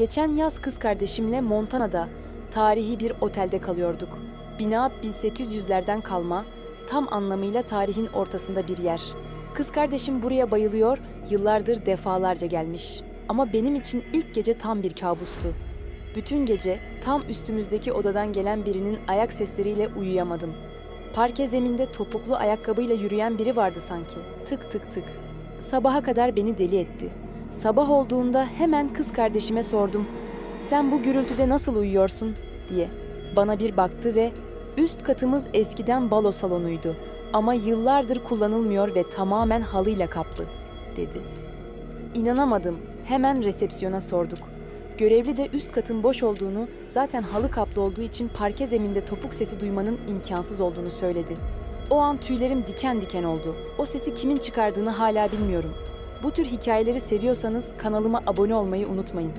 Geçen yaz kız kardeşimle Montana'da tarihi bir otelde kalıyorduk. Bina 1800'lerden kalma, tam anlamıyla tarihin ortasında bir yer. Kız kardeşim buraya bayılıyor, yıllardır defalarca gelmiş. Ama benim için ilk gece tam bir kabustu. Bütün gece tam üstümüzdeki odadan gelen birinin ayak sesleriyle uyuyamadım. Parke zeminde topuklu ayakkabıyla yürüyen biri vardı sanki. Tık tık tık. Sabaha kadar beni deli etti. Sabah olduğunda hemen kız kardeşime sordum. Sen bu gürültüde nasıl uyuyorsun diye. Bana bir baktı ve üst katımız eskiden balo salonuydu ama yıllardır kullanılmıyor ve tamamen halıyla kaplı dedi. İnanamadım. Hemen resepsiyona sorduk. Görevli de üst katın boş olduğunu, zaten halı kaplı olduğu için parke zeminde topuk sesi duymanın imkansız olduğunu söyledi. O an tüylerim diken diken oldu. O sesi kimin çıkardığını hala bilmiyorum. Bu tür hikayeleri seviyorsanız kanalıma abone olmayı unutmayın.